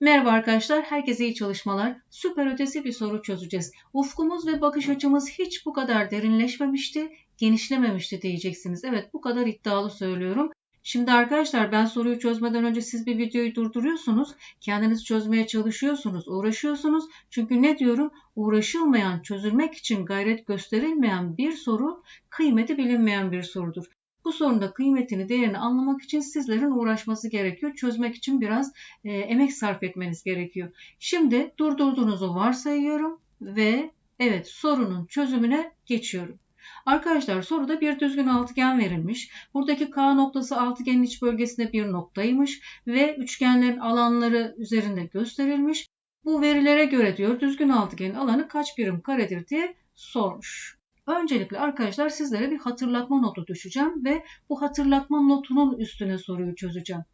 Merhaba arkadaşlar, herkese iyi çalışmalar. Süper ötesi bir soru çözeceğiz. Ufkumuz ve bakış açımız hiç bu kadar derinleşmemişti, genişlememişti diyeceksiniz. Evet, bu kadar iddialı söylüyorum. Şimdi arkadaşlar ben soruyu çözmeden önce siz bir videoyu durduruyorsunuz. Kendiniz çözmeye çalışıyorsunuz, uğraşıyorsunuz. Çünkü ne diyorum? Uğraşılmayan, çözülmek için gayret gösterilmeyen bir soru kıymeti bilinmeyen bir sorudur. Bu sorunun da kıymetini, değerini anlamak için sizlerin uğraşması gerekiyor. Çözmek için biraz e, emek sarf etmeniz gerekiyor. Şimdi durdurduğunuzu varsayıyorum ve evet sorunun çözümüne geçiyorum. Arkadaşlar soruda bir düzgün altıgen verilmiş. Buradaki K noktası altıgenin iç bölgesinde bir noktaymış ve üçgenlerin alanları üzerinde gösterilmiş. Bu verilere göre diyor düzgün altıgenin alanı kaç birim karedir diye sormuş. Öncelikle arkadaşlar sizlere bir hatırlatma notu düşeceğim ve bu hatırlatma notunun üstüne soruyu çözeceğim.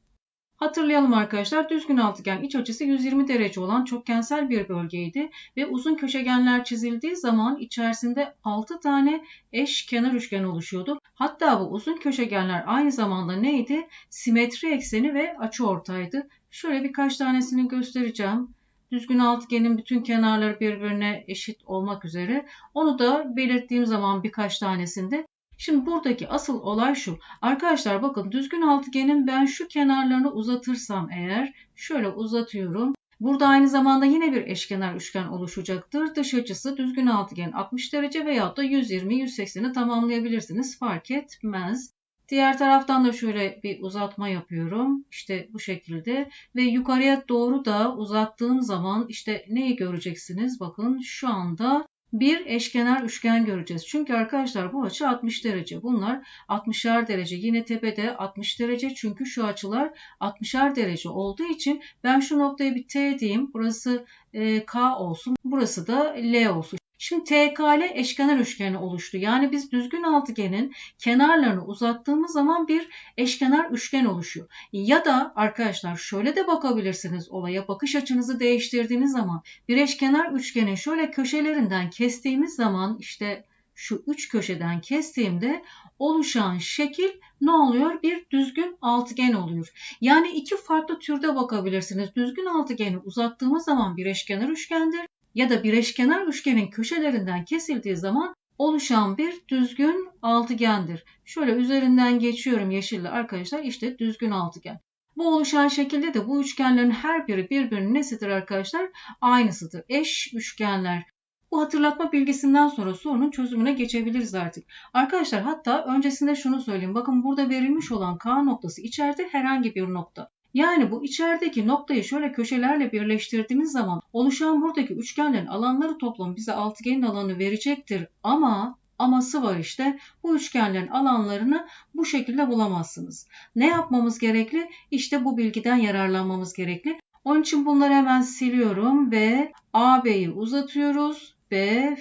Hatırlayalım arkadaşlar düzgün altıgen iç açısı 120 derece olan çokgensel bir bölgeydi ve uzun köşegenler çizildiği zaman içerisinde 6 tane eş kenar üçgen oluşuyordu. Hatta bu uzun köşegenler aynı zamanda neydi? Simetri ekseni ve açıortaydı. Şöyle birkaç tanesini göstereceğim. Düzgün altıgenin bütün kenarları birbirine eşit olmak üzere. Onu da belirttiğim zaman birkaç tanesinde Şimdi buradaki asıl olay şu. Arkadaşlar bakın düzgün altıgenin ben şu kenarlarını uzatırsam eğer şöyle uzatıyorum. Burada aynı zamanda yine bir eşkenar üçgen oluşacaktır. Dış açısı düzgün altıgen 60 derece veyahut da 120-180'i tamamlayabilirsiniz. Fark etmez. Diğer taraftan da şöyle bir uzatma yapıyorum. İşte bu şekilde ve yukarıya doğru da uzattığım zaman işte neyi göreceksiniz? Bakın şu anda bir eşkenar üçgen göreceğiz. Çünkü arkadaşlar bu açı 60 derece. Bunlar 60'ar derece. Yine tepede 60 derece. Çünkü şu açılar 60'ar derece olduğu için ben şu noktaya bir T diyeyim. Burası e, K olsun. Burası da L olsun. Şimdi TKL eşkenar üçgeni oluştu. Yani biz düzgün altıgenin kenarlarını uzattığımız zaman bir eşkenar üçgen oluşuyor. Ya da arkadaşlar şöyle de bakabilirsiniz olaya. Bakış açınızı değiştirdiğiniz zaman bir eşkenar üçgenin şöyle köşelerinden kestiğimiz zaman işte şu üç köşeden kestiğimde oluşan şekil ne oluyor? Bir düzgün altıgen oluyor. Yani iki farklı türde bakabilirsiniz. Düzgün altıgeni uzattığımız zaman bir eşkenar üçgendir ya da bir eşkenar üçgenin köşelerinden kesildiği zaman oluşan bir düzgün altıgendir. Şöyle üzerinden geçiyorum yeşille arkadaşlar işte düzgün altıgen. Bu oluşan şekilde de bu üçgenlerin her biri birbirinin nesidir arkadaşlar? Aynısıdır. Eş üçgenler. Bu hatırlatma bilgisinden sonra sorunun çözümüne geçebiliriz artık. Arkadaşlar hatta öncesinde şunu söyleyeyim. Bakın burada verilmiş olan K noktası içeride herhangi bir nokta. Yani bu içerideki noktayı şöyle köşelerle birleştirdiğimiz zaman oluşan buradaki üçgenlerin alanları toplamı bize altıgenin alanı verecektir. Ama aması var işte. Bu üçgenlerin alanlarını bu şekilde bulamazsınız. Ne yapmamız gerekli? İşte bu bilgiden yararlanmamız gerekli. Onun için bunları hemen siliyorum ve AB'yi uzatıyoruz. B,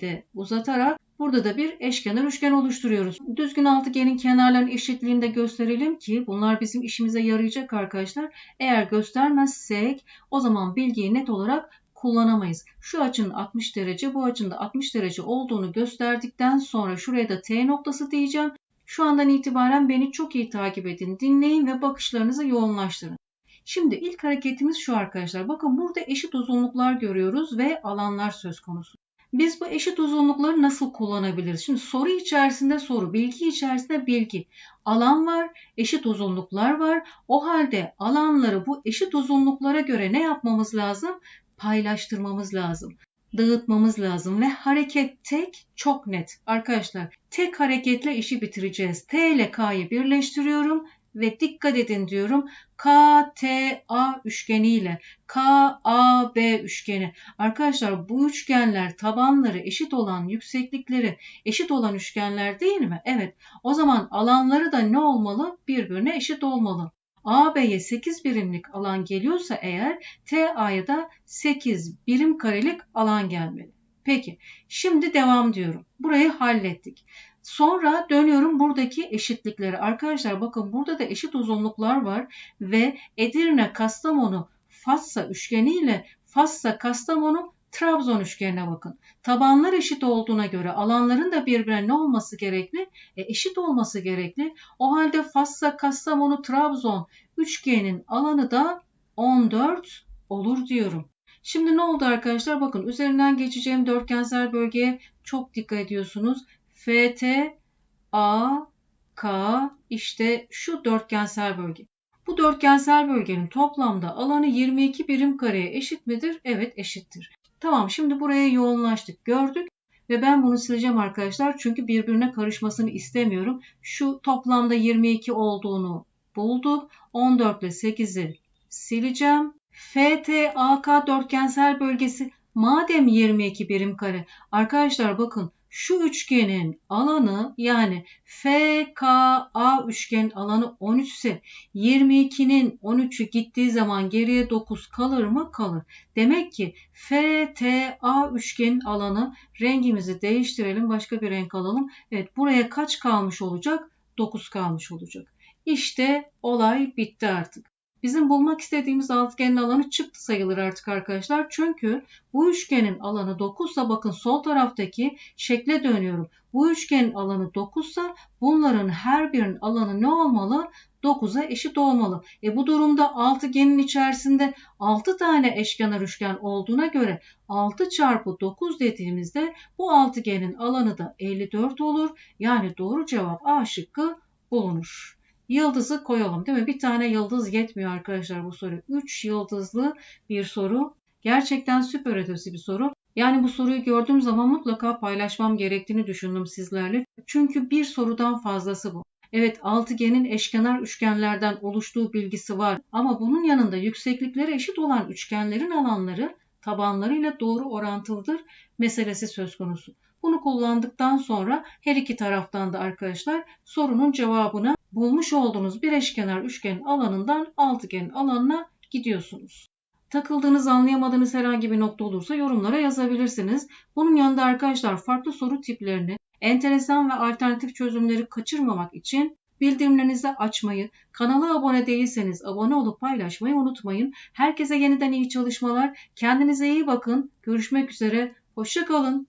de uzatarak Burada da bir eşkenar üçgen oluşturuyoruz. Düzgün altıgenin kenarlarının eşitliğini de gösterelim ki bunlar bizim işimize yarayacak arkadaşlar. Eğer göstermezsek o zaman bilgiyi net olarak kullanamayız. Şu açının 60 derece, bu açının da 60 derece olduğunu gösterdikten sonra şuraya da T noktası diyeceğim. Şu andan itibaren beni çok iyi takip edin, dinleyin ve bakışlarınızı yoğunlaştırın. Şimdi ilk hareketimiz şu arkadaşlar. Bakın burada eşit uzunluklar görüyoruz ve alanlar söz konusu. Biz bu eşit uzunlukları nasıl kullanabiliriz? Şimdi soru içerisinde soru, bilgi içerisinde bilgi. Alan var, eşit uzunluklar var. O halde alanları bu eşit uzunluklara göre ne yapmamız lazım? Paylaştırmamız lazım dağıtmamız lazım ve hareket tek çok net. Arkadaşlar tek hareketle işi bitireceğiz. T ile K'yı birleştiriyorum ve dikkat edin diyorum KTA üçgeniyle KAB üçgeni. Arkadaşlar bu üçgenler tabanları eşit olan yükseklikleri eşit olan üçgenler değil mi? Evet. O zaman alanları da ne olmalı? Birbirine eşit olmalı. AB'ye 8 birimlik alan geliyorsa eğer TA'ya da 8 birim karelik alan gelmeli. Peki şimdi devam diyorum. Burayı hallettik. Sonra dönüyorum buradaki eşitlikleri. Arkadaşlar bakın burada da eşit uzunluklar var ve Edirne Kastamonu Fassa üçgeni ile Fassa Kastamonu Trabzon üçgenine bakın. Tabanlar eşit olduğuna göre alanların da birbirine ne olması gerekli? E, eşit olması gerekli. O halde Fassa Kastamonu Trabzon üçgenin alanı da 14 olur diyorum. Şimdi ne oldu arkadaşlar? Bakın üzerinden geçeceğim dörtgensel bölgeye çok dikkat ediyorsunuz. FT, A, K işte şu dörtgensel bölge. Bu dörtgensel bölgenin toplamda alanı 22 birim kareye eşit midir? Evet eşittir. Tamam şimdi buraya yoğunlaştık gördük ve ben bunu sileceğim arkadaşlar çünkü birbirine karışmasını istemiyorum. Şu toplamda 22 olduğunu bulduk. 14 ile 8'i sileceğim. FTAK dörtgensel bölgesi madem 22 birim kare arkadaşlar bakın şu üçgenin alanı yani FKA üçgen alanı 13 ise 22'nin 13'ü gittiği zaman geriye 9 kalır mı? Kalır. Demek ki FTA üçgenin alanı rengimizi değiştirelim başka bir renk alalım. Evet buraya kaç kalmış olacak? 9 kalmış olacak. İşte olay bitti artık. Bizim bulmak istediğimiz altıgenin alanı çıktı sayılır artık arkadaşlar. Çünkü bu üçgenin alanı 9 ise bakın sol taraftaki şekle dönüyorum. Bu üçgenin alanı 9 ise bunların her birinin alanı ne olmalı? 9'a eşit olmalı. E bu durumda altıgenin içerisinde 6 tane eşkenar üçgen olduğuna göre 6 çarpı 9 dediğimizde bu altıgenin alanı da 54 olur. Yani doğru cevap A şıkkı bulunur. Yıldızı koyalım değil mi? Bir tane yıldız yetmiyor arkadaşlar bu soru. 3 yıldızlı bir soru. Gerçekten süper ötesi bir soru. Yani bu soruyu gördüğüm zaman mutlaka paylaşmam gerektiğini düşündüm sizlerle. Çünkü bir sorudan fazlası bu. Evet altıgenin eşkenar üçgenlerden oluştuğu bilgisi var ama bunun yanında yükseklikleri eşit olan üçgenlerin alanları tabanlarıyla doğru orantılıdır meselesi söz konusu. Bunu kullandıktan sonra her iki taraftan da arkadaşlar sorunun cevabını bulmuş olduğunuz bir eşkenar üçgenin alanından altıgenin alanına gidiyorsunuz. Takıldığınız, anlayamadığınız herhangi bir nokta olursa yorumlara yazabilirsiniz. Bunun yanında arkadaşlar farklı soru tiplerini, enteresan ve alternatif çözümleri kaçırmamak için bildirimlerinizi açmayı, kanala abone değilseniz abone olup paylaşmayı unutmayın. Herkese yeniden iyi çalışmalar. Kendinize iyi bakın. Görüşmek üzere. Hoşçakalın.